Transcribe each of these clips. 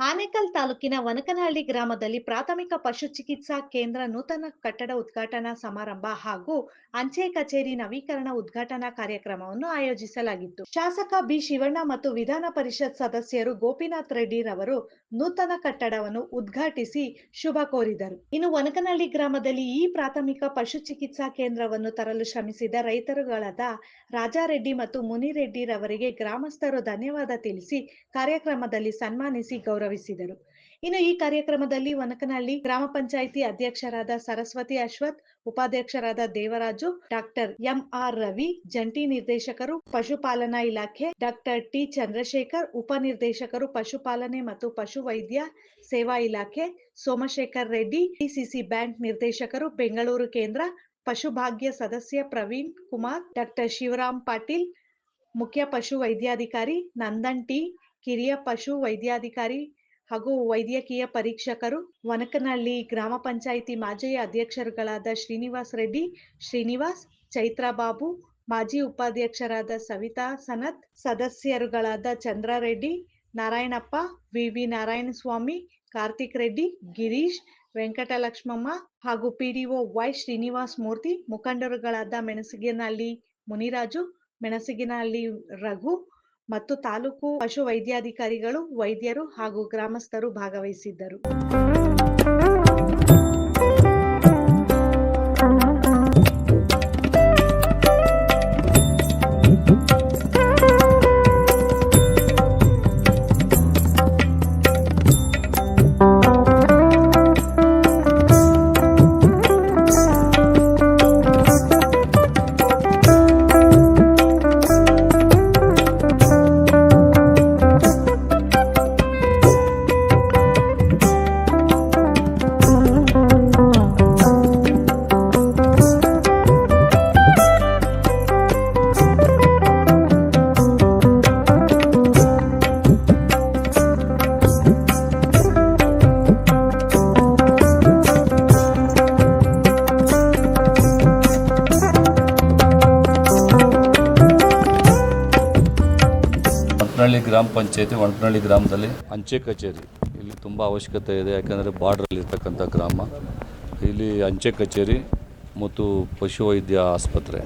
ಆನೇಕಲ್ ತಾಲೂಕಿನ ವನಕನಹಳ್ಳಿ ಗ್ರಾಮದಲ್ಲಿ ಪ್ರಾಥಮಿಕ ಪಶು ಚಿಕಿತ್ಸಾ ಕೇಂದ್ರ ನೂತನ ಕಟ್ಟಡ ಉದ್ಘಾಟನಾ ಸಮಾರಂಭ ಹಾಗೂ ಅಂಚೆ ಕಚೇರಿ ನವೀಕರಣ ಉದ್ಘಾಟನಾ ಕಾರ್ಯಕ್ರಮವನ್ನು ಆಯೋಜಿಸಲಾಗಿತ್ತು. ಶಾಸಕ ಬಿ ಶಿವಣ್ಣ ಮತ್ತು ವಿಧಾನ ಪರಿಷತ್ ಸದಸ್ಯರು ಗೋಪಿನಾಥ್ ರೆಡ್ಡಿ ರವರು ನೂತನ ಕಟ್ಟಡವನ್ನು ಉದ್ಘಾಟಿಸಿ ಶುಭ ಕೋರಿದರು. ಇನ್ನು ವನಕನಹಳ್ಳಿ ಗ್ರಾಮದಲ್ಲಿ ಈ ಪ್ರಾಥಮಿಕ ಪಶು ಚಿಕಿತ್ಸಾ ಕೇಂದ್ರವನ್ನು ತರಲು ಶ್ರಮಿಸಿದ ರೈತರುಗಳಾದ ರಾಜಾರೆಡ್ಡಿ ಮತ್ತು ಮುನಿರೆಡ್ಡಿ ರವರಿಗೆ ಗ್ರಾಮಸ್ಥರು ಧನ್ಯವಾದ ತಿಳಿಸಿ ಕಾರ್ಯಕ್ರಮದಲ್ಲಿ ಸನ್ಮಾನಿಸಿ ಗೌರವಿಸಿದರು. ಇನ್ನು ಈ ಕಾರ್ಯಕ್ರಮದಲ್ಲಿ ವನಕನಹಳ್ಳಿ ಗ್ರಾಮ ಪಂಚಾಯಿತಿ ಅಧ್ಯಕ್ಷರಾದ ಸರಸ್ವತಿ ಅಶ್ವಥ್, ಉಪಾಧ್ಯಕ್ಷರಾದ ದೇವರಾಜು, ಡಾಕ್ಟರ್ ಎಂಆರ್ ರವಿ, ಜಂಟಿ ನಿರ್ದೇಶಕರು ಪಶುಪಾಲನಾ ಇಲಾಖೆ, ಡಾಕ್ಟರ್ ಟಿ ಚಂದ್ರಶೇಖರ್ ಉಪನಿರ್ದೇಶಕರು ಪಶುಪಾಲನೆ ಮತ್ತು ಪಶುವೈದ್ಯ ಸೇವಾ ಇಲಾಖೆ, ಸೋಮಶೇಖರ್ ರೆಡ್ಡಿ, ಡಿಸಿಸಿ ಬ್ಯಾಂಕ್ ನಿರ್ದೇಶಕರು, ಬೆಂಗಳೂರು ಕೇಂದ್ರ ಪಶುಭಾಗ್ಯ ಸದಸ್ಯ ಪ್ರವೀಣ್ ಕುಮಾರ್, ಡಾಕ್ಟರ್ ಶಿವರಾಮ್ ಪಾಟೀಲ್, ಮುಖ್ಯ ಪಶು ವೈದ್ಯಾಧಿಕಾರಿ ನಂದನ್ ಟಿ ಕಿರಿಯ ಪಶು ವೈದ್ಯಾಧಿಕಾರಿ ಹಾಗೂ ವೈದ್ಯಕೀಯ ಪರೀಕ್ಷಕರು, ವನಕನಹಳ್ಳಿ ಗ್ರಾಮ ಪಂಚಾಯಿತಿ ಮಾಜಿ ಅಧ್ಯಕ್ಷರುಗಳಾದ ಶ್ರೀನಿವಾಸ್ ರೆಡ್ಡಿ, ಶ್ರೀನಿವಾಸ್, ಚೈತ್ರಾ ಬಾಬು, ಮಾಜಿ ಉಪಾಧ್ಯಕ್ಷರಾದ ಸವಿತಾ ಸನತ್, ಸದಸ್ಯರುಗಳಾದ ಚಂದ್ರಾರೆಡ್ಡಿ ನಾರಾಯಣಪ್ಪ, ವಿವಿ ನಾರಾಯಣಸ್ವಾಮಿ, ಕಾರ್ತಿಕ್ ರೆಡ್ಡಿ, ಗಿರೀಶ್, ವೆಂಕಟಲಕ್ಷ್ಮಮ್ಮ ಹಾಗೂ ಪಿಡಿಒ ವೈ ಶ್ರೀನಿವಾಸ್ ಮೂರ್ತಿ ಮುಖಂಡರುಗಳಾದ ಮೆಣಸಿಗೆನಹಳ್ಳಿ ಮುನಿರಾಜು, ಮೆಣಸಿಗೆನಹಳ್ಳಿ ರಘು ಮತ್ತು ತಾಲೂಕು ಪಶು ವೈದ್ಯಾಧಿಕಾರಿಗಳು ವೈದ್ಯರು ಹಾಗೂ ಗ್ರಾಮಸ್ಥರು ಭಾಗವಹಿಸಿದ್ದರು. ಒಣಕನಹಳ್ಳಿ ಗ್ರಾಮ ಪಂಚಾಯತಿ ಒಣಕನಹಳ್ಳಿ ಗ್ರಾಮದಲ್ಲಿ ಅಂಚೆ ಕಚೇರಿ. ಇಲ್ಲಿ ತುಂಬ ಅವಶ್ಯಕತೆ ಇದೆ, ಯಾಕಂದರೆ ಬಾರ್ಡ್ರಲ್ಲಿ ಇರ್ತಕ್ಕಂಥ ಗ್ರಾಮ. ಇಲ್ಲಿ ಅಂಚೆ ಕಚೇರಿ ಮತ್ತು ಪಶುವೈದ್ಯ ಆಸ್ಪತ್ರೆ.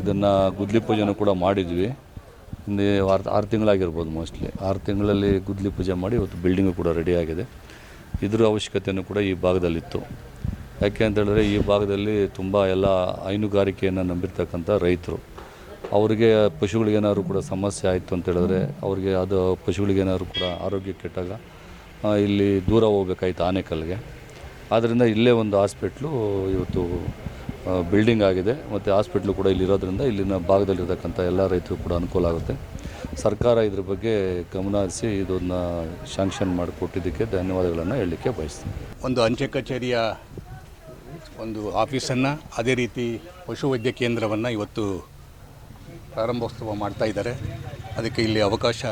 ಇದನ್ನು ಗುದ್ಲಿ ಪೂಜೆನೂ ಕೂಡ ಮಾಡಿದ್ವಿ. ಹಿಂದೆ ಆರು ಆರು ತಿಂಗಳಾಗಿರ್ಬೋದು ಮೋಸ್ಟ್ಲಿ ಆರು ತಿಂಗಳಲ್ಲಿ ಗುದ್ಲಿ ಪೂಜೆ ಮಾಡಿ ಇವತ್ತು ಬಿಲ್ಡಿಂಗು ಕೂಡ ರೆಡಿಯಾಗಿದೆ ಇದ್ರ ಅವಶ್ಯಕತೆಯೂ ಕೂಡ ಈ ಭಾಗದಲ್ಲಿತ್ತು. ಯಾಕೆ ಅಂತ ಹೇಳಿದ್ರೆ ಈ ಭಾಗದಲ್ಲಿ ತುಂಬ ಎಲ್ಲ ಹೈನುಗಾರಿಕೆಯನ್ನು ನಂಬಿರ್ತಕ್ಕಂಥ ರೈತರು. ಅವರಿಗೆ ಪಶುಗಳಿಗೇನಾದ್ರು ಕೂಡ ಸಮಸ್ಯೆ ಆಯಿತು ಅಂತ ಹೇಳಿದ್ರೆ ಅವ್ರಿಗೆ ಅದು ಪಶುಗಳಿಗೇನಾದ್ರು ಕೂಡ ಆರೋಗ್ಯ ಕೆಟ್ಟಾಗ ಇಲ್ಲಿ ದೂರ ಹೋಗ್ಬೇಕಾಯ್ತು ಆನೆಕಲ್ಗೆ ಆದ್ದರಿಂದ ಇಲ್ಲೇ ಒಂದು ಹಾಸ್ಪಿಟ್ಲು ಇವತ್ತು ಬಿಲ್ಡಿಂಗ್ ಆಗಿದೆ. ಮತ್ತು ಹಾಸ್ಪಿಟ್ಲು ಕೂಡ ಇಲ್ಲಿರೋದ್ರಿಂದ ಇಲ್ಲಿನ ಭಾಗದಲ್ಲಿರ್ತಕ್ಕಂಥ ಎಲ್ಲ ರೈತರು ಕೂಡ ಅನುಕೂಲ ಆಗುತ್ತೆ. ಸರ್ಕಾರ ಇದ್ರ ಬಗ್ಗೆ ಗಮನ ಹರಿಸಿ ಇದನ್ನು ಶಾಂಕ್ಷನ್ ಮಾಡಿಕೊಟ್ಟಿದ್ದಕ್ಕೆ ಧನ್ಯವಾದಗಳನ್ನು ಹೇಳಲಿಕ್ಕೆ ಬಯಸ್ತೀನಿ. ಒಂದು ಅಂಚೆ ಕಚೇರಿಯ ಒಂದು ಆಫೀಸನ್ನು ಅದೇ ರೀತಿ ಪಶುವೈದ್ಯ ಕೇಂದ್ರವನ್ನು ಇವತ್ತು ಪ್ರಾರಂಭೋತ್ಸವ ಮಾಡ್ತಾ ಇದ್ದಾರೆ. ಅದಕ್ಕೆ ಇಲ್ಲಿ ಅವಕಾಶ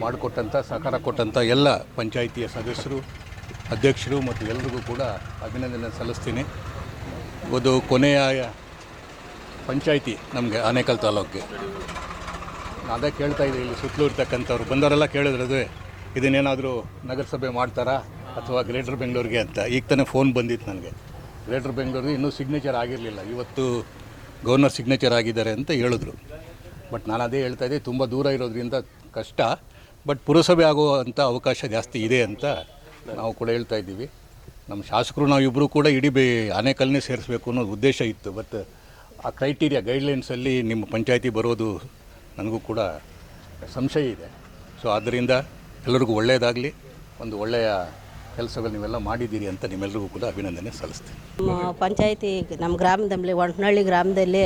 ಮಾಡಿಕೊಟ್ಟಂಥ ಸಹಕಾರ ಕೊಟ್ಟಂಥ ಎಲ್ಲ ಪಂಚಾಯಿತಿಯ ಸದಸ್ಯರು, ಅಧ್ಯಕ್ಷರು ಮತ್ತು ಎಲ್ಲರಿಗೂ ಕೂಡ ಅಭಿನಂದನೆ ಸಲ್ಲಿಸ್ತೀನಿ. ಒಂದು ಕೊನೆಯ ಪಂಚಾಯಿತಿ ನಮಗೆ ಆನೇಕಲ್ ತಾಲೂಕಿಗೆ. ಅದೇ ಕೇಳ್ತಾ ಇದ್ದೆ, ಇಲ್ಲಿ ಸುತ್ತಲೂ ಇರ್ತಕ್ಕಂಥವ್ರು. ಬಂದವರೆಲ್ಲ ಕೇಳಿದ್ರು, ಅದುವೇ, ಇದನ್ನೇನಾದರೂ ನಗರಸಭೆ ಮಾಡ್ತಾರಾ ಅಥವಾ ಗ್ರೇಟರ್ ಬೆಂಗಳೂರಿಗೆ? ಅಂತ. ಈಗ ತಾನೇ ಫೋನ್ ಬಂದಿತ್ತು ನನಗೆ. ಗ್ರೇಟರ್ ಬೆಂಗಳೂರಿಗೆ ಇನ್ನೂ ಸಿಗ್ನೇಚರ್ ಆಗಿರಲಿಲ್ಲ. ಇವತ್ತು ಗವರ್ನರ್ ಸಿಗ್ನೇಚರ್ ಆಗಿದ್ದಾರೆ ಅಂತ ಹೇಳಿದ್ರು. ಬಟ್ ನಾನು ಅದೇ ಹೇಳ್ತಾ ಇದ್ದೆ, ತುಂಬ ದೂರ ಇರೋದ್ರಿಂದ ಕಷ್ಟ. ಬಟ್ ಪುರಸಭೆ ಆಗುವಂಥ ಅವಕಾಶ ಜಾಸ್ತಿ ಇದೆ ಅಂತ ನಾವು ಕೂಡ ಹೇಳ್ತಾ ಇದ್ದೀವಿ. ನಮ್ಮ ಶಾಸಕರು ನಾವು ಇಬ್ಬರು ಕೂಡ ಇಡೀ ಬೇ ಆನೇಕಲ್ನೇ ಸೇರಿಸ್ಬೇಕು ಅನ್ನೋ ಉದ್ದೇಶ ಇತ್ತು. ಬಟ್ ಆ ಕ್ರೈಟೀರಿಯಾ ಗೈಡ್ಲೈನ್ಸಲ್ಲಿ ನಿಮ್ಮ ಪಂಚಾಯಿತಿ ಬರೋದು ನನಗೂ ಕೂಡ ಸಂಶಯ ಇದೆ. ಸೊ ಆದ್ದರಿಂದ ಎಲ್ಲರಿಗೂ ಒಳ್ಳೆಯದಾಗಲಿ ಒಂದು ಒಳ್ಳೆಯ ಕೆಲಸಗಳು ನೀವೆಲ್ಲ ಮಾಡಿದ್ದೀರಿ ಅಂತ ನಿಮ್ಮೆಲ್ಲರಿಗೂ ಕೂಡ ಅಭಿನಂದನೆ ಸಲ್ಲಿಸ್ತೀನಿ. ನಮ್ಮ ಪಂಚಾಯಿತಿ ನಮ್ಮ ಗ್ರಾಮದಲ್ಲಿ ಒಂಟ್ನಳ್ಳಿ ಗ್ರಾಮದಲ್ಲಿ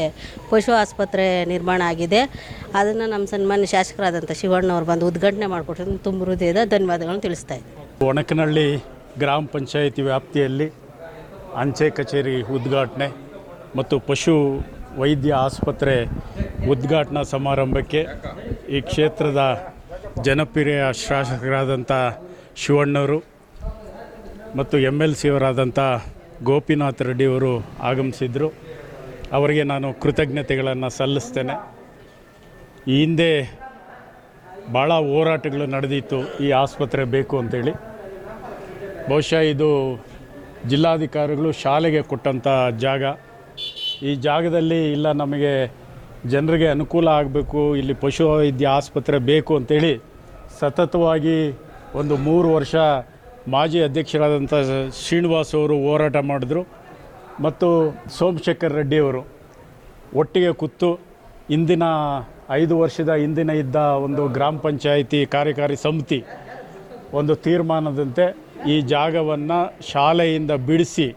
ಪಶು ಆಸ್ಪತ್ರೆ ನಿರ್ಮಾಣ ಆಗಿದೆ. ಅದನ್ನು ನಮ್ಮ ಸನ್ಮಾನ್ಯ ಶಾಸಕರಾದಂಥ ಶಿವಣ್ಣವ್ರು ಬಂದು ಉದ್ಘಾಟನೆ ಮಾಡಿಕೊಟ್ಟು ತುಂಬ ಹೃದಯದ ಧನ್ಯವಾದಗಳನ್ನು ತಿಳಿಸ್ತಾ ಇದ್ದೀನಿ. ಒಣಕನಹಳ್ಳಿ ಗ್ರಾಮ ಪಂಚಾಯಿತಿ ವ್ಯಾಪ್ತಿಯಲ್ಲಿ ಅಂಚೆ ಕಚೇರಿ ಉದ್ಘಾಟನೆ ಮತ್ತು ಪಶು ವೈದ್ಯ ಆಸ್ಪತ್ರೆ ಉದ್ಘಾಟನಾ ಸಮಾರಂಭಕ್ಕೆ ಈ ಕ್ಷೇತ್ರದ ಜನಪ್ರಿಯ ಶಾಸಕರಾದಂಥ ಶಿವಣ್ಣವರು ಮತ್ತು ಎಂ ಎಲ್ ಸಿಯವರಾದಂಥ ಗೋಪಿನಾಥ್ ರೆಡ್ಡಿಯವರು ಆಗಮಿಸಿದರು. ಅವರಿಗೆ ನಾನು ಕೃತಜ್ಞತೆಗಳನ್ನು ಸಲ್ಲಿಸ್ತೇನೆ. ಈ ಹಿಂದೆ ಭಾಳ ಹೋರಾಟಗಳು ನಡೆದಿತ್ತು, ಈ ಆಸ್ಪತ್ರೆ ಬೇಕು ಅಂತೇಳಿ. ಬಹುಶಃ ಇದು ಜಿಲ್ಲಾಧಿಕಾರಿಗಳು ಶಾಲೆಗೆ ಕೊಟ್ಟಂಥ ಜಾಗ. ಈ ಜಾಗದಲ್ಲಿ ಇಲ್ಲ, ನಮಗೆ ಜನರಿಗೆ ಅನುಕೂಲ ಆಗಬೇಕು, ಇಲ್ಲಿ ಪಶುವೈದ್ಯ ಆಸ್ಪತ್ರೆ ಬೇಕು ಅಂತೇಳಿ ಸತತವಾಗಿ ಒಂದು ಮೂರು ವರ್ಷ ಮಾಜಿ ಅಧ್ಯಕ್ಷರಾದಂಥ ಶ್ರೀನಿವಾಸ್ ಅವರು ಹೋರಾಟ ಮಾಡಿದ್ರು ಮತ್ತು ಸೋಮಶೇಖರ್ ರೆಡ್ಡಿಯವರು ಒಟ್ಟಿಗೆ ಕೂತು ಇಂದಿನ ಐದು ವರ್ಷದ ಹಿಂದಿನ ಇದ್ದ ಒಂದು ಗ್ರಾಮ ಪಂಚಾಯಿತಿ ಕಾರ್ಯಕಾರಿ ಸಮಿತಿ ಒಂದು ತೀರ್ಮಾನದಂತೆ ಈ ಜಾಗವನ್ನು ಶಾಲೆಯಿಂದ ಬಿಡಿಸಿ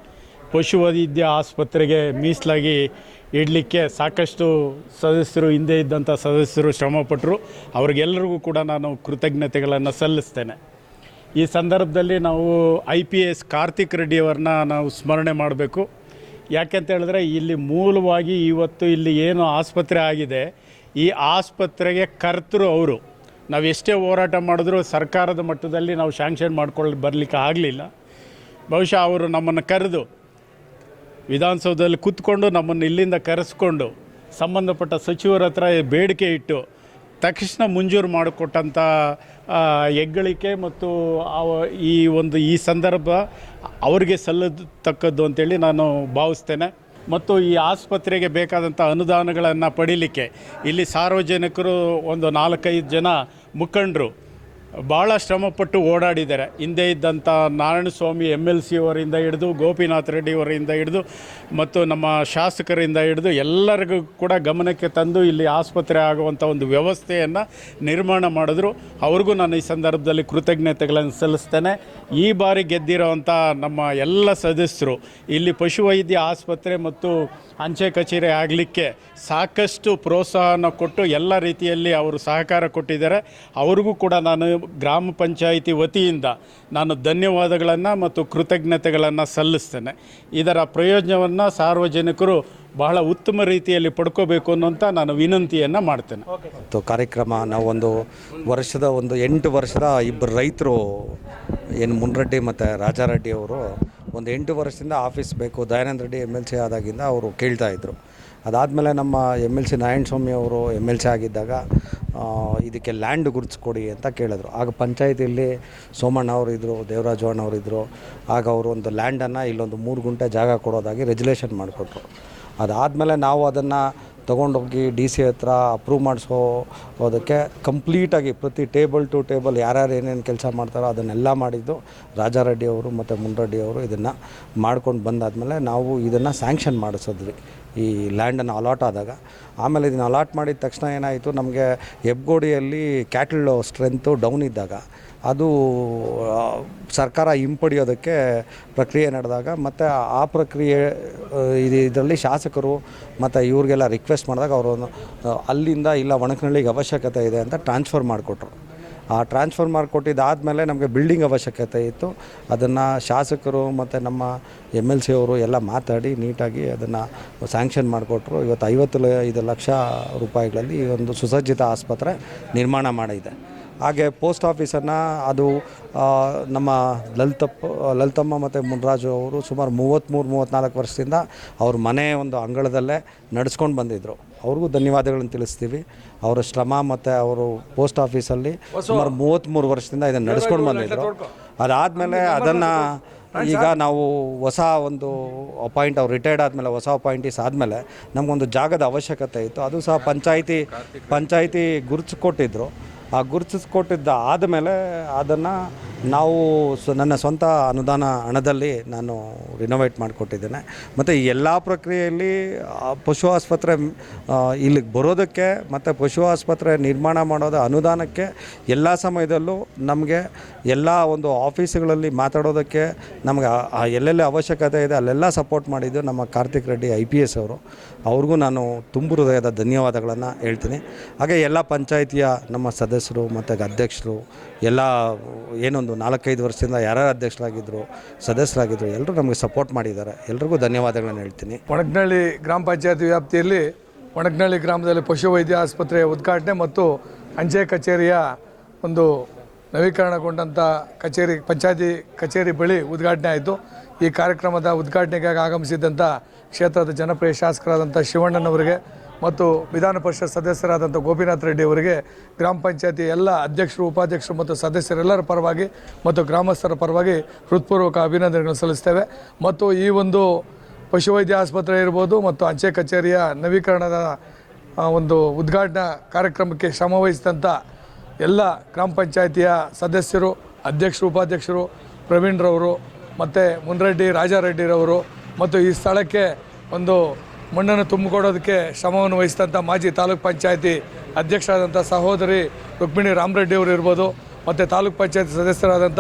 ಪಶುವೈದ್ಯ ಆಸ್ಪತ್ರೆಗೆ ಮೀಸಲಾಗಿ ಇಡಲಿಕ್ಕೆ ಸಾಕಷ್ಟು ಸದಸ್ಯರು ಹಿಂದೆ ಇದ್ದಂಥ ಸದಸ್ಯರು ಶ್ರಮಪಟ್ಟರು. ಅವ್ರಿಗೆಲ್ಲರಿಗೂ ಕೂಡ ನಾನು ಕೃತಜ್ಞತೆಗಳನ್ನು ಸಲ್ಲಿಸ್ತೇನೆ. ಈ ಸಂದರ್ಭದಲ್ಲಿ ನಾವು ಐ ಪಿ ಎಸ್ ಕಾರ್ತಿಕ್ ರೆಡ್ಡಿಯವ್ರನ್ನ ನಾವು ಸ್ಮರಣೆ ಮಾಡಬೇಕು. ಯಾಕೆಂತ ಹೇಳಿದ್ರೆ ಇಲ್ಲಿ ಮೂಲವಾಗಿ ಇವತ್ತು ಇಲ್ಲಿ ಏನು ಆಸ್ಪತ್ರೆ ಆಗಿದೆ, ಈ ಆಸ್ಪತ್ರೆಗೆ ಕರ್ತರು ಅವರು. ನಾವು ಎಷ್ಟೇ ಹೋರಾಟ ಮಾಡಿದ್ರೂ ಸರ್ಕಾರದ ಮಟ್ಟದಲ್ಲಿ ನಾವು ಶಾಂಕ್ಷನ್ ಮಾಡ್ಕೊಳ್ಳಿ ಬರಲಿಕ್ಕೆ ಆಗಲಿಲ್ಲ. ಬಹುಶಃ ಅವರು ನಮ್ಮನ್ನು ಕರೆದು ವಿಧಾನಸೌಧದಲ್ಲಿ ಕೂತ್ಕೊಂಡು ನಮ್ಮನ್ನು ಇಲ್ಲಿಂದ ಕರೆಸ್ಕೊಂಡು ಸಂಬಂಧಪಟ್ಟ ಸಚಿವರ ಹತ್ರ ಬೇಡಿಕೆ ಇಟ್ಟು ತಕ್ಷಣ ಮಂಜೂರು ಮಾಡಿಕೊಟ್ಟಂಥ ಹೆಗ್ಗಳಿಕೆ ಮತ್ತು ಈ ಒಂದು ಈ ಸಂದರ್ಭ ಅವರಿಗೆ ಸಲ್ಲತಕ್ಕದ್ದು ಅಂತೇಳಿ ನಾನು ಭಾವಿಸ್ತೇನೆ. ಮತ್ತು ಈ ಆಸ್ಪತ್ರೆಗೆ ಬೇಕಾದಂಥ ಅನುದಾನಗಳನ್ನು ಪಡೀಲಿಕ್ಕೆ ಇಲ್ಲಿ ಸಾರ್ವಜನಿಕರು ಒಂದು ನಾಲ್ಕೈದು ಜನ ಮುಖಂಡರು ಭಾಳ ಶ್ರಮಪಟ್ಟು ಓಡಾಡಿದ್ದಾರೆ. ಹಿಂದೆ ಇದ್ದಂಥ ನಾರಾಯಣಸ್ವಾಮಿ ಎಂ ಎಲ್ ಸಿ ಅವರಿಂದ ಹಿಡಿದು, ಗೋಪಿನಾಥ್ ರೆಡ್ಡಿ ಅವರಿಂದ ಹಿಡಿದು, ಮತ್ತು ನಮ್ಮ ಶಾಸಕರಿಂದ ಹಿಡಿದು ಎಲ್ಲರಿಗೂ ಕೂಡ ಗಮನಕ್ಕೆ ತಂದು ಇಲ್ಲಿ ಆಸ್ಪತ್ರೆ ಆಗುವಂಥ ಒಂದು ವ್ಯವಸ್ಥೆಯನ್ನು ನಿರ್ಮಾಣ ಮಾಡಿದ್ರು. ಅವ್ರಿಗೂ ನಾನು ಈ ಸಂದರ್ಭದಲ್ಲಿ ಕೃತಜ್ಞತೆಗಳನ್ನು ಸಲ್ಲಿಸ್ತೇನೆ. ಈ ಬಾರಿ ಗೆದ್ದಿರೋವಂಥ ನಮ್ಮ ಎಲ್ಲ ಸದಸ್ಯರು, ಇಲ್ಲಿ ಪಶುವೈದ್ಯ ಆಸ್ಪತ್ರೆ ಮತ್ತು ಅಂಚೆ ಕಚೇರಿ ಆಗಲಿಕ್ಕೆ ಸಾಕಷ್ಟು ಪ್ರೋತ್ಸಾಹನ ಕೊಟ್ಟು ಎಲ್ಲ ರೀತಿಯಲ್ಲಿ ಅವರು ಸಹಕಾರ ಕೊಟ್ಟಿದ್ದಾರೆ. ಅವ್ರಿಗೂ ಕೂಡ ನಾನು ಗ್ರಾಮ ಪಂಚಾಯಿತಿ ವತಿಯಿಂದ ನಾನು ಧನ್ಯವಾದಗಳನ್ನು ಮತ್ತು ಕೃತಜ್ಞತೆಗಳನ್ನು ಸಲ್ಲಿಸ್ತೇನೆ. ಇದರ ಪ್ರಯೋಜನವನ್ನು ಸಾರ್ವಜನಿಕರು ಬಹಳ ಉತ್ತಮ ರೀತಿಯಲ್ಲಿ ಪಡ್ಕೋಬೇಕು ಅನ್ನೋಂಥ ನಾನು ವಿನಂತಿಯನ್ನು ಮಾಡ್ತೇನೆ. ಮತ್ತು ಕಾರ್ಯಕ್ರಮ ನಾವು ಒಂದು ವರ್ಷದ ಒಂದು ಎಂಟು ವರ್ಷದ ಇಬ್ಬರು ರೈತರು ಏನು ಮುನ್ರೆಡ್ಡಿ ಮತ್ತು ರಾಜಾರೆಡ್ಡಿ ಅವರು ಒಂದು ಎಂಟು ವರ್ಷದಿಂದ ಆಫೀಸ್ ಬೇಕು. Dayananda Reddy M L C ಆದಾಗಿಂದ ಅವರು ಕೇಳ್ತಾ ಇದ್ದರು ಅದಾದಮೇಲೆ ನಮ್ಮ M L C Narayana Swamy ಅವರು ಎಂ ಎಲ್ ಸಿ ಆಗಿದ್ದಾಗ ಇದಕ್ಕೆ ಲ್ಯಾಂಡ್ ಗುರುತಿಸ್ಕೊಡಿ ಅಂತ ಕೇಳಿದ್ರು. ಆಗ ಪಂಚಾಯತಿಯಲ್ಲಿ ಸೋಮಣ್ಣ ಅವರು ಇದ್ದರು ದೇವರಾಜು ಅವರು ಇದ್ದರು ಆಗ ಅವರು ಒಂದು ಲ್ಯಾಂಡನ್ನು ಇಲ್ಲೊಂದು ಮೂರು ಗುಂಟೆ ಜಾಗ ಕೊಡೋದಾಗಿ ರೆಜುಲೇಷನ್ ಮಾಡಿಕೊಟ್ರು. ಅದಾದಮೇಲೆ ನಾವು ಅದನ್ನು ತೊಗೊಂಡೋಗಿ ಡಿ ಸಿ ಹತ್ರ ಅಪ್ರೂವ್ ಮಾಡಿಸೋ ಅದಕ್ಕೆ ಕಂಪ್ಲೀಟಾಗಿ ಪ್ರತಿ ಟೇಬಲ್ ಟು ಟೇಬಲ್ ಯಾರ್ಯಾರು ಏನೇನು ಕೆಲಸ ಮಾಡ್ತಾರೋ ಅದನ್ನೆಲ್ಲ ಮಾಡಿದ್ದು ರಾಜಾರೆಡ್ಡಿ ಅವರು ಮತ್ತು ಮುನ್ರೆಡ್ಡಿ ಅವರು ಇದನ್ನು ಮಾಡ್ಕೊಂಡು ಬಂದಾದಮೇಲೆ ನಾವು ಇದನ್ನು ಸ್ಯಾಂಕ್ಷನ್ ಮಾಡಿಸಿದ್ವಿ. ಈ ಲ್ಯಾಂಡನ್ನು ಅಲಾಟ್ ಆದಾಗ. ಆಮೇಲೆ ಇದನ್ನು ಅಲಾಟ್ ಮಾಡಿದ ತಕ್ಷಣ ಏನಾಯಿತು, ನಮಗೆ ಹೆಬ್ಗೋಡಿಯಲ್ಲಿ ಕ್ಯಾಟಲ್ ಸ್ಟ್ರೆಂತು ಡೌನ್ ಇದ್ದಾಗ. ಅದು ಸರ್ಕಾರ ಹಿಂಪಡೆಯೋದಕ್ಕೆ ಪ್ರಕ್ರಿಯೆ ನಡೆದಾಗ ಮತ್ತು ಆ ಪ್ರಕ್ರಿಯೆ ಇದು ಇದರಲ್ಲಿ ಶಾಸಕರು ಮತ್ತು ಇವ್ರಿಗೆಲ್ಲ ರಿಕ್ವೆಸ್ಟ್ ಮಾಡಿದಾಗ ಅವರು ಅಲ್ಲಿಂದ ಇಲ್ಲ ಒಣಕನಹಳ್ಳಿಗೆ ಅವಶ್ಯಕತೆ ಇದೆ ಅಂತ ಟ್ರಾನ್ಸ್ಫರ್ ಮಾಡಿಕೊಟ್ರು. ಆ ಟ್ರಾನ್ಸ್ಫರ್ ಮಾಡಿಕೊಟ್ಟಿದ್ದಾದಮೇಲೆ ನಮಗೆ ಬಿಲ್ಡಿಂಗ್ ಅವಶ್ಯಕತೆ ಇತ್ತು. ಅದನ್ನು ಶಾಸಕರು ಮತ್ತು ನಮ್ಮ ಎಂ ಎಲ್ ಸಿ ಅವರು ಎಲ್ಲ ಮಾತಾಡಿ ನೀಟಾಗಿ ಅದನ್ನು ಸ್ಯಾಂಕ್ಷನ್ ಮಾಡಿಕೊಟ್ರು. ಇವತ್ತು ಐವತ್ತು ಲ- ಐದು ಲಕ್ಷ ರೂಪಾಯಿಗಳಲ್ಲಿ ಈ ಒಂದು ಸುಸಜ್ಜಿತ ಆಸ್ಪತ್ರೆ ನಿರ್ಮಾಣ ಮಾಡಿದೆ. ಹಾಗೆ ಪೋಸ್ಟ್ ಆಫೀಸನ್ನು ಅದು ನಮ್ಮ ಲಲಿತಪ್ಪ, ಲಲಿತಮ್ಮ ಮತ್ತು ಮುನ್ರಾಜು ಅವರು ಸುಮಾರು ಮೂವತ್ತ್ಮೂರು ಮೂವತ್ತ್ನಾಲ್ಕು ವರ್ಷದಿಂದ ಅವ್ರ ಮನೆ ಒಂದು ಅಂಗಳದಲ್ಲೇ ನಡೆಸ್ಕೊಂಡು ಬಂದಿದ್ದರು ಅವ್ರಿಗೂ ಧನ್ಯವಾದಗಳನ್ನು ತಿಳಿಸ್ತೀವಿ. ಅವರ ಶ್ರಮ ಮತ್ತು ಅವರು ಪೋಸ್ಟ್ ಆಫೀಸಲ್ಲಿ ಸುಮಾರು ಮೂವತ್ತ್ಮೂರು ವರ್ಷದಿಂದ ಇದನ್ನು ನಡೆಸ್ಕೊಂಡು ಬಂದಿದ್ದರು ಅದಾದಮೇಲೆ ಅದನ್ನು ಈಗ ನಾವು ಹೊಸ ಒಂದು ಅಪಾಯಿಂಟ್ ಅವ್ರು ರಿಟೈರ್ಡ್ ಆದಮೇಲೆ ಹೊಸ ಅಪಾಯಿಂಟೀಸ್ ಆದಮೇಲೆ ನಮಗೊಂದು ಜಾಗದ ಅವಶ್ಯಕತೆ ಇತ್ತು. ಅದು ಸಹ ಪಂಚಾಯಿತಿ ಪಂಚಾಯಿತಿ ಗುರುತಿಸ್ಕೊಟ್ಟಿದ್ದರು ಆ ಗುರುತಿಸ್ಕೊಟ್ಟಿದ್ದ ಆದಮೇಲೆ ಅದನ್ನು ನಾವು ನನ್ನ ಸ್ವಂತ ಅನುದಾನ ಹಣದಲ್ಲಿ ನಾನು ರಿನೋವೇಟ್ ಮಾಡಿಕೊಟ್ಟಿದ್ದೇನೆ. ಮತ್ತು ಈ ಎಲ್ಲ ಪ್ರಕ್ರಿಯೆಯಲ್ಲಿ ಪಶು ಆಸ್ಪತ್ರೆ ಇಲ್ಲಿಗೆ ಬರೋದಕ್ಕೆ ಮತ್ತು ಪಶು ಆಸ್ಪತ್ರೆ ನಿರ್ಮಾಣ ಮಾಡೋದು ಅನುದಾನಕ್ಕೆ ಎಲ್ಲ ಸಮಯದಲ್ಲೂ ನಮಗೆ ಎಲ್ಲ ಒಂದು ಆಫೀಸ್ಗಳಲ್ಲಿ ಮಾತಾಡೋದಕ್ಕೆ ನಮಗೆ ಎಲ್ಲೆಲ್ಲಿ ಅವಶ್ಯಕತೆ ಇದೆ ಅಲ್ಲೆಲ್ಲ ಸಪೋರ್ಟ್ ಮಾಡಿದ್ದು ನಮ್ಮ Karthik Reddy I P S ಅವರು. ಅವ್ರಿಗೂ ನಾನು ತುಂಬು ಹೃದಯದ ಧನ್ಯವಾದಗಳನ್ನು ಹೇಳ್ತೀನಿ. ಹಾಗೆ ಎಲ್ಲ ಪಂಚಾಯಿತಿಯ ನಮ್ಮ ಸದಸ್ಯರು ಮತ್ತು ಅಧ್ಯಕ್ಷರು, ಎಲ್ಲ, ಏನೊಂದು ನಾಲ್ಕೈದು ವರ್ಷದಿಂದ ಯಾರ್ಯಾರು ಅಧ್ಯಕ್ಷರಾಗಿದ್ದರು ಸದಸ್ಯರಾಗಿದ್ದರು ಎಲ್ಲರೂ ನಮಗೆ ಸಪೋರ್ಟ್ ಮಾಡಿದ್ದಾರೆ. ಎಲ್ರಿಗೂ ಧನ್ಯವಾದಗಳನ್ನು ಹೇಳ್ತೀನಿ. ಒಣಗ್ನಳ್ಳಿ ಗ್ರಾಮ ಪಂಚಾಯತ್ ವ್ಯಾಪ್ತಿಯಲ್ಲಿ ಒಣಗ್ನಳ್ಳಿ ಗ್ರಾಮದಲ್ಲಿ ಪಶುವೈದ್ಯ ಆಸ್ಪತ್ರೆಯ ಉದ್ಘಾಟನೆ ಮತ್ತು ಅಂಚೆ ಕಚೇರಿಯ ಒಂದು ನವೀಕರಣಗೊಂಡಂಥ ಕಚೇರಿ, ಪಂಚಾಯತಿ ಕಚೇರಿ ಬಳಿ ಉದ್ಘಾಟನೆ ಆಯಿತು. ಈ ಕಾರ್ಯಕ್ರಮದ ಉದ್ಘಾಟನೆಗಾಗಿ ಆಗಮಿಸಿದ್ದಂಥ ಕ್ಷೇತ್ರದ ಜನಪ್ರಿಯ ಶಾಸಕರಾದಂಥ ಶಿವಣ್ಣನವರಿಗೆ ಮತ್ತು ವಿಧಾನ ಪರಿಷತ್ ಸದಸ್ಯರಾದಂಥ ಗೋಪಿನಾಥ್ ರೆಡ್ಡಿ ಅವರಿಗೆ ಗ್ರಾಮ ಪಂಚಾಯತಿ ಎಲ್ಲ ಅಧ್ಯಕ್ಷರು, ಉಪಾಧ್ಯಕ್ಷರು ಮತ್ತು ಸದಸ್ಯರೆಲ್ಲರ ಪರವಾಗಿ ಮತ್ತು ಗ್ರಾಮಸ್ಥರ ಪರವಾಗಿ ಹೃತ್ಪೂರ್ವಕ ಅಭಿನಂದನೆಗಳನ್ನು ಸಲ್ಲಿಸ್ತೇವೆ. ಮತ್ತು ಈ ಒಂದು ಪಶುವೈದ್ಯ ಆಸ್ಪತ್ರೆ ಇರ್ಬೋದು ಮತ್ತು ಅಂಚೆ ಕಚೇರಿಯ ನವೀಕರಣದ ಒಂದು ಉದ್ಘಾಟನಾ ಕಾರ್ಯಕ್ರಮಕ್ಕೆ ಶ್ರಮವಹಿಸಿದಂಥ ಎಲ್ಲ ಗ್ರಾಮ ಪಂಚಾಯತಿಯ ಸದಸ್ಯರು, ಅಧ್ಯಕ್ಷರು, ಉಪಾಧ್ಯಕ್ಷರು, ಪ್ರವೀಣ್ರವರು, ಮತ್ತು ಮುನ್ರೆಡ್ಡಿ, ರಾಜಾರೆಡ್ಡಿರವರು ಮತ್ತು ಈ ಸ್ಥಳಕ್ಕೆ ಒಂದು ಮಣ್ಣನ್ನು ತುಂಬಿಕೊಡೋದಕ್ಕೆ ಶ್ರಮವನ್ನು ವಹಿಸಿದಂಥ ಮಾಜಿ ತಾಲೂಕ್ ಪಂಚಾಯತಿ ಅಧ್ಯಕ್ಷರಾದಂಥ ಸಹೋದರಿ ರುಕ್ಮಿಣಿ ರಾಮರೆಡ್ಡಿ ಅವರು ಇರ್ಬೋದು, ಮತ್ತು ತಾಲೂಕ್ ಪಂಚಾಯತಿ ಸದಸ್ಯರಾದಂಥ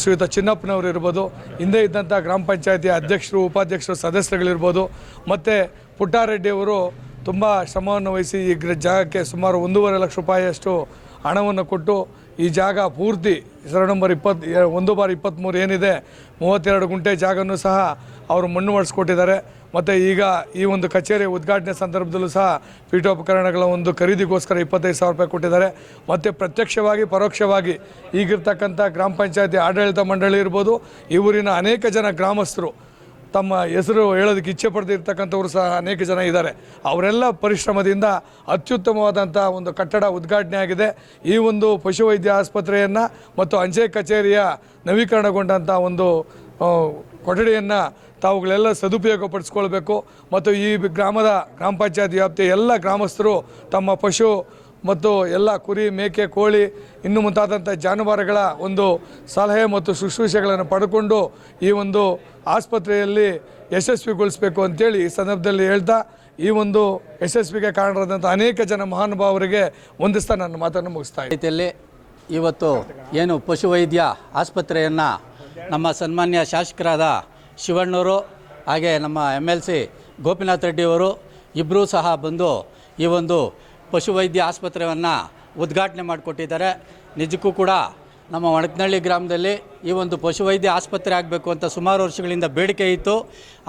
ಶ್ರೀಯುತ ಚಿನ್ನಪ್ಪನವರು ಇರ್ಬೋದು, ಹಿಂದೆ ಇದ್ದಂಥ ಗ್ರಾಮ ಪಂಚಾಯತಿ ಅಧ್ಯಕ್ಷರು, ಉಪಾಧ್ಯಕ್ಷರು ಸದಸ್ಯರುಗಳಿರ್ಬೋದು, ಮತ್ತು ಪುಟ್ಟಾರೆಡ್ಡಿ ಅವರು ತುಂಬ ಶ್ರಮವನ್ನು ವಹಿಸಿ ಈ ಜಾಗಕ್ಕೆ ಸುಮಾರು ಒಂದೂವರೆ ಲಕ್ಷ ರೂಪಾಯಿಯಷ್ಟು ಹಣವನ್ನು ಕೊಟ್ಟು ಈ ಜಾಗ ಪೂರ್ತಿ ಸರ ನಂಬರ್ ಇಪ್ಪತ್ತು ಒಂದು ಬಾರಿ ಇಪ್ಪತ್ತ್ಮೂರು ಏನಿದೆ, ಮೂವತ್ತೆರಡು ಗುಂಟೆ ಜಾಗನೂ ಸಹ ಅವರು ಮಣ್ಣು ಮಾಡಿಸ್ಕೊಟ್ಟಿದ್ದಾರೆ ಮತ್ತು ಈಗ ಈ ಒಂದು ಕಚೇರಿ ಉದ್ಘಾಟನೆ ಸಂದರ್ಭದಲ್ಲೂ ಸಹ ಪೀಠೋಪಕರಣಗಳ ಒಂದು ಖರೀದಿಗೋಸ್ಕರ ಇಪ್ಪತ್ತೈದು ಸಾವಿರ ರೂಪಾಯಿ ಕೊಟ್ಟಿದ್ದಾರೆ. ಮತ್ತು ಪ್ರತ್ಯಕ್ಷವಾಗಿ, ಪರೋಕ್ಷವಾಗಿ ಈಗಿರ್ತಕ್ಕಂಥ ಗ್ರಾಮ ಪಂಚಾಯತಿ ಆಡಳಿತ ಮಂಡಳಿ ಇರ್ಬೋದು, ಈ ಊರಿನ ಅನೇಕ ಜನ ಗ್ರಾಮಸ್ಥರು ತಮ್ಮ ಹೆಸರು ಹೇಳೋದಕ್ಕೆ ಇಚ್ಛೆ ಪಡೆದಿರ್ತಕ್ಕಂಥವ್ರು ಸಹ ಅನೇಕ ಜನ ಇದ್ದಾರೆ. ಅವರೆಲ್ಲ ಪರಿಶ್ರಮದಿಂದ ಅತ್ಯುತ್ತಮವಾದಂಥ ಒಂದು ಕಟ್ಟಡ ಉದ್ಘಾಟನೆ ಆಗಿದೆ. ಈ ಒಂದು ಪಶುವೈದ್ಯ ಆಸ್ಪತ್ರೆಯನ್ನು ಮತ್ತು ಅಂಚೆ ಕಚೇರಿಯ ನವೀಕರಣಗೊಂಡಂಥ ಒಂದು ಕೊಠಡಿಯನ್ನು ತಾವುಗಳೆಲ್ಲ ಸದುಪಯೋಗಪಡಿಸ್ಕೊಳ್ಬೇಕು. ಮತ್ತು ಈ ಗ್ರಾಮದ ಗ್ರಾಮ ಪಂಚಾಯತ್ ವ್ಯಾಪ್ತಿಯ ಎಲ್ಲ ಗ್ರಾಮಸ್ಥರು ತಮ್ಮ ಪಶು ಮತ್ತು ಎಲ್ಲ ಕುರಿ, ಮೇಕೆ, ಕೋಳಿ, ಇನ್ನು ಮುಂತಾದಂಥ ಜಾನುವಾರುಗಳ ಒಂದು ಸಲಹೆ ಮತ್ತು ಶುಶ್ರೂಷೆಗಳನ್ನು ಪಡ್ಕೊಂಡು ಈ ಒಂದು ಆಸ್ಪತ್ರೆಯಲ್ಲಿ ಯಶಸ್ವಿಗೊಳಿಸಬೇಕು ಅಂತೇಳಿ ಈ ಸಂದರ್ಭದಲ್ಲಿ ಹೇಳ್ತಾ, ಈ ಒಂದು ಯಶಸ್ವಿಗೆ ಕಾರಣರಾದಂಥ ಅನೇಕ ಜನ ಮಹಾನುಭಾವರಿಗೆ ಹೊಂದಿಸ್ತಾ ನನ್ನ ಮಾತನ್ನು ಮುಗಿಸ್ತಾ ರೀತಿಯಲ್ಲಿ ಇವತ್ತು ಏನು ಪಶುವೈದ್ಯ ಆಸ್ಪತ್ರೆಯನ್ನು ನಮ್ಮ ಸನ್ಮಾನ್ಯ ಶಾಸಕರಾದ ಶಿವಣ್ಣವರು ಹಾಗೆ ನಮ್ಮ ಎಂ ಎಲ್ ಸಿ ಗೋಪಿನಾಥ್ ರೆಡ್ಡಿಯವರು ಇಬ್ಬರೂ ಸಹ ಬಂದು ಈ ಒಂದು ಪಶುವೈದ್ಯ ಆಸ್ಪತ್ರೆಯನ್ನು ಉದ್ಘಾಟನೆ ಮಾಡಿಕೊಟ್ಟಿದ್ದಾರೆ. ನಿಜಕ್ಕೂ ಕೂಡ ನಮ್ಮ ಒಣಕನಹಳ್ಳಿ ಗ್ರಾಮದಲ್ಲಿ ಈ ಒಂದು ಪಶುವೈದ್ಯ ಆಸ್ಪತ್ರೆ ಆಗಬೇಕು ಅಂತ ಸುಮಾರು ವರ್ಷಗಳಿಂದ ಬೇಡಿಕೆ ಇತ್ತು.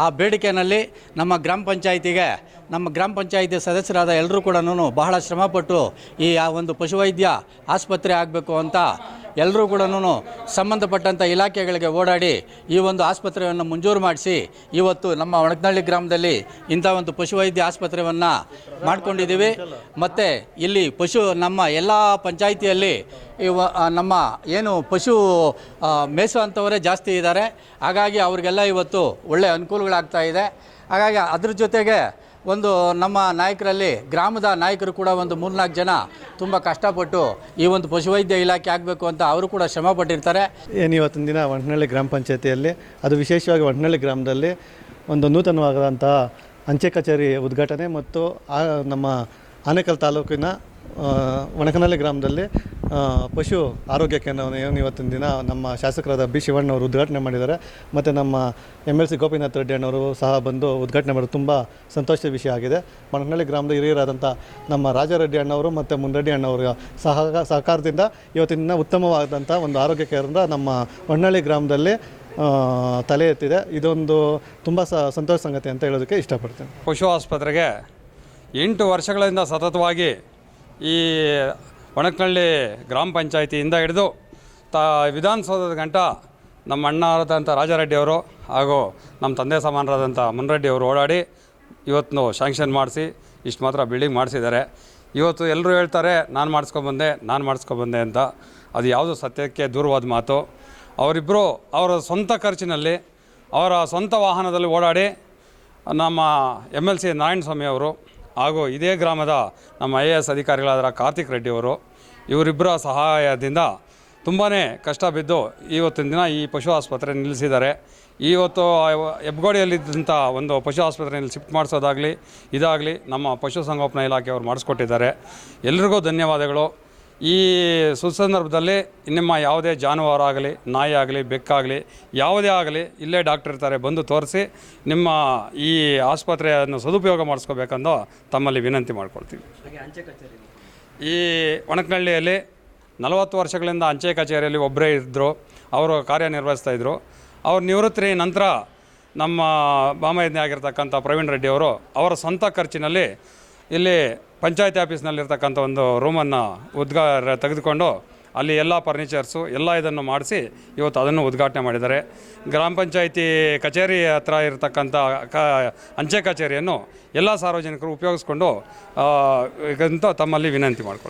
ಆ ಬೇಡಿಕೆಯಲ್ಲಿ ನಮ್ಮ ಗ್ರಾಮ ಪಂಚಾಯಿತಿಗೆ, ನಮ್ಮ ಗ್ರಾಮ ಪಂಚಾಯಿತಿ ಸದಸ್ಯರಾದ ಎಲ್ಲರೂ ಕೂಡ ಬಹಳ ಶ್ರಮಪಟ್ಟು ಈ ಆ ಒಂದು ಪಶುವೈದ್ಯ ಆಸ್ಪತ್ರೆ ಆಗಬೇಕು ಅಂತ ಎಲ್ಲರೂ ಕೂಡ ಸಂಬಂಧಪಟ್ಟಂಥ ಇಲಾಖೆಗಳಿಗೆ ಓಡಾಡಿ ಈ ಒಂದು ಆಸ್ಪತ್ರೆಯನ್ನು ಮಂಜೂರು ಮಾಡಿಸಿ ಇವತ್ತು ನಮ್ಮ ಒಣಕನಹಳ್ಳಿ ಗ್ರಾಮದಲ್ಲಿ ಇಂಥ ಒಂದು ಪಶುವೈದ್ಯ ಆಸ್ಪತ್ರೆಯನ್ನು ಮಾಡ್ಕೊಂಡಿದ್ದೀವಿ. ಮತ್ತು ಇಲ್ಲಿ ಪಶು ನಮ್ಮ ಎಲ್ಲ ಪಂಚಾಯಿತಿಯಲ್ಲಿ ಇವ ನಮ್ಮ ಏನು ಪಶು ಆ, ಅಂಥವರೇ ಜಾಸ್ತಿ ಇದ್ದಾರೆ. ಹಾಗಾಗಿ ಅವ್ರಿಗೆಲ್ಲ ಇವತ್ತು ಒಳ್ಳೆಯ ಅನುಕೂಲಗಳಾಗ್ತಾ ಇದೆ. ಹಾಗಾಗಿ ಅದ್ರ ಜೊತೆಗೆ ಒಂದು ನಮ್ಮ ನಾಯಕರಲ್ಲಿ ಗ್ರಾಮದ ನಾಯಕರು ಕೂಡ ಒಂದು ಮೂರ್ನಾಲ್ಕು ಜನ ತುಂಬ ಕಷ್ಟಪಟ್ಟು ಈ ಒಂದು ಪಶುವೈದ್ಯ ಇಲಾಖೆ ಆಗಬೇಕು ಅಂತ ಅವರು ಕೂಡ ಶ್ರಮ ಪಟ್ಟಿರ್ತಾರೆ. ಏನು ಇವತ್ತಿನ ದಿನ ಒಂಟ್ನಳ್ಳಿ ಗ್ರಾಮ ಪಂಚಾಯತಿಯಲ್ಲಿ ಅದು ವಿಶೇಷವಾಗಿ ಒಂಟ್ನಳ್ಳಿ ಗ್ರಾಮದಲ್ಲಿ ಒಂದು ನೂತನವಾದಂಥ ಅಂಚೆ ಕಚೇರಿ ಉದ್ಘಾಟನೆ ಮತ್ತು ಆ ನಮ್ಮ ಆನೇಕಲ್ ತಾಲೂಕಿನ ಒಣಕನಹಳ್ಳಿ ಗ್ರಾಮದಲ್ಲಿ ಪಶು ಆರೋಗ್ಯ ಕೇಂದ್ರವನ್ನು ಏನು ಇವತ್ತಿನ ದಿನ ನಮ್ಮ ಶಾಸಕರಾದ ಬಿ ಶಿವಣ್ಣವರು ಉದ್ಘಾಟನೆ ಮಾಡಿದ್ದಾರೆ. ಮತ್ತು ನಮ್ಮ M L C Gopinath Reddy ಅಣ್ಣವರು ಸಹ ಬಂದು ಉದ್ಘಾಟನೆ ಮಾಡೋದು ತುಂಬ ಸಂತೋಷದ ವಿಷಯ ಆಗಿದೆ. ಮಣ್ಣಹಳ್ಳಿ ಗ್ರಾಮದ ಹಿರಿಯರಾದಂಥ ನಮ್ಮ ರಾಜಾರೆಡ್ಡಿ ಅಣ್ಣವರು ಮತ್ತು ಮುನ್ರೆಡ್ಡಿ ಅಣ್ಣವರ ಸಹ ಸಹಕಾರದಿಂದ ಇವತ್ತಿನ ದಿನ ಉತ್ತಮವಾದಂಥ ಒಂದು ಆರೋಗ್ಯ ಕೇಂದ್ರ ನಮ್ಮ ಹೊನ್ನಳ್ಳಿ ಗ್ರಾಮದಲ್ಲಿ ತಲೆ ಎತ್ತಿದೆ. ಇದೊಂದು ತುಂಬ ಸ ಸಂತೋಷ ಸಂಗತಿ ಅಂತ ಹೇಳೋದಕ್ಕೆ ಇಷ್ಟಪಡ್ತೇನೆ. ಪಶು ಆಸ್ಪತ್ರೆಗೆ ಎಂಟು ವರ್ಷಗಳಿಂದ ಸತತವಾಗಿ ಈ ಒಣಕನಹಳ್ಳಿ ಗ್ರಾಮ ಪಂಚಾಯಿತಿಯಿಂದ ಹಿಡಿದು ತ ವಿಧಾನಸೌಧದ ಗಂಟ ನಮ್ಮ ಅಣ್ಣ ಆದಂಥ ರಾಜಾರೆಡ್ಡಿ ಅವರು ಹಾಗೂ ನಮ್ಮ ತಂದೆ ಸಮಾನರಾದಂಥ ಮುನ್ರೆಡ್ಡಿಯವರು ಓಡಾಡಿ ಇವತ್ತು ಶಾಂಕ್ಷನ್ ಮಾಡಿಸಿ ಇಷ್ಟು ಮಾತ್ರ ಬಿಲ್ಡಿಂಗ್ ಮಾಡಿಸಿದ್ದಾರೆ. ಇವತ್ತು ಎಲ್ಲರೂ ಹೇಳ್ತಾರೆ, ನಾನು ಮಾಡಿಸ್ಕೊಂಬಂದೆ ನಾನು ಮಾಡಿಸ್ಕೊಂಬಂದೆ ಅಂತ. ಅದು ಯಾವುದು ಸತ್ಯಕ್ಕೆ ದೂರವಾದ ಮಾತು. ಅವರಿಬ್ಬರು ಅವರ ಸ್ವಂತ ಖರ್ಚಿನಲ್ಲಿ, ಅವರ ಸ್ವಂತ ವಾಹನದಲ್ಲಿ ಓಡಾಡಿ ನಮ್ಮ ಎಂ ಎಲ್ ಸಿ ನಾರಾಯಣಸ್ವಾಮಿ ಅವರು ಹಾಗೂ ಇದೇ ಗ್ರಾಮದ ನಮ್ಮ ಐ ಎ ಎಸ್ ಅಧಿಕಾರಿಗಳಾದ ಕಾರ್ತಿಕ್ ರೆಡ್ಡಿ ಅವರು, ಇವರಿಬ್ಬರ ಸಹಾಯದಿಂದ ತುಂಬಾ ಕಷ್ಟ ಬಿದ್ದು ಇವತ್ತಿನ ದಿನ ಈ ಪಶು ಆಸ್ಪತ್ರೆ ನಿಲ್ಲಿಸಿದ್ದಾರೆ. ಇವತ್ತು ಹೆಬ್ಗೋಡಿಯಲ್ಲಿದ್ದಂಥ ಒಂದು ಪಶು ಆಸ್ಪತ್ರೆಯಲ್ಲಿ ಶಿಫ್ಟ್ ಮಾಡಿಸೋದಾಗಲಿ, ಇದಾಗಲಿ ನಮ್ಮ ಪಶುಸಂಗೋಪನಾ ಇಲಾಖೆಯವರು ಮಾಡಿಸ್ಕೊಟ್ಟಿದ್ದಾರೆ. ಎಲ್ರಿಗೂ ಧನ್ಯವಾದಗಳು. ಈ ಸುಸಂದರ್ಭದಲ್ಲಿ ನಿಮ್ಮ ಯಾವುದೇ ಜಾನುವಾರು ಆಗಲಿ ನಾಯಿ ಆಗಲಿ ಬೆಕ್ಕಾಗಲಿ ಯಾವುದೇ ಆಗಲಿ ಇಲ್ಲೇ ಡಾಕ್ಟರ್ ಇರ್ತಾರೆ ಬಂದು ತೋರಿಸಿ ನಿಮ್ಮ ಈ ಆಸ್ಪತ್ರೆಯನ್ನು ಸದುಪಯೋಗ ಮಾಡಿಸ್ಕೋಬೇಕಂದು ತಮ್ಮಲ್ಲಿ ವಿನಂತಿ ಮಾಡ್ಕೊಳ್ತೀವಿ. ಈ ಒಣಕನಹಳ್ಳಿಯಲ್ಲಿ ನಲವತ್ತು ವರ್ಷಗಳಿಂದ ಅಂಚೆ ಕಚೇರಿಯಲ್ಲಿ ಒಬ್ಬರೇ ಇದ್ದರು ಅವರು ಕಾರ್ಯನಿರ್ವಹಿಸ್ತಾಯಿದ್ರು ಅವ್ರ ನಿವೃತ್ತಿ ನಂತರ ನಮ್ಮ ಬಾಮಯಜ್ಞೆ ಆಗಿರ್ತಕ್ಕಂಥ ಪ್ರವೀಣ್ ರೆಡ್ಡಿ ಅವರು ಅವರ ಸ್ವಂತ ಖರ್ಚಿನಲ್ಲಿ ಇಲ್ಲಿ ಪಂಚಾಯತಿ ಆಫೀಸ್ನಲ್ಲಿರ್ತಕ್ಕಂಥ ಒಂದು ರೂಮನ್ನು ಉದ್ಘಾ ತೆಗೆದುಕೊಂಡು ಅಲ್ಲಿ ಎಲ್ಲ ಫರ್ನಿಚರ್ಸು ಎಲ್ಲ ಇದನ್ನು ಮಾಡಿಸಿ ಇವತ್ತು ಅದನ್ನು ಉದ್ಘಾಟನೆ ಮಾಡಿದ್ದಾರೆ. ಗ್ರಾಮ ಪಂಚಾಯಿತಿ ಕಚೇರಿ ಹತ್ರ ಇರತಕ್ಕಂಥ ಕ ಅಂಚೆ ಕಚೇರಿಯನ್ನು ಎಲ್ಲ ಸಾರ್ವಜನಿಕರು ಉಪಯೋಗಿಸ್ಕೊಂಡು ಅಂತ ತಮ್ಮಲ್ಲಿ ವಿನಂತಿ ಮಾಡ್ಕೊಳ್ತೀನಿ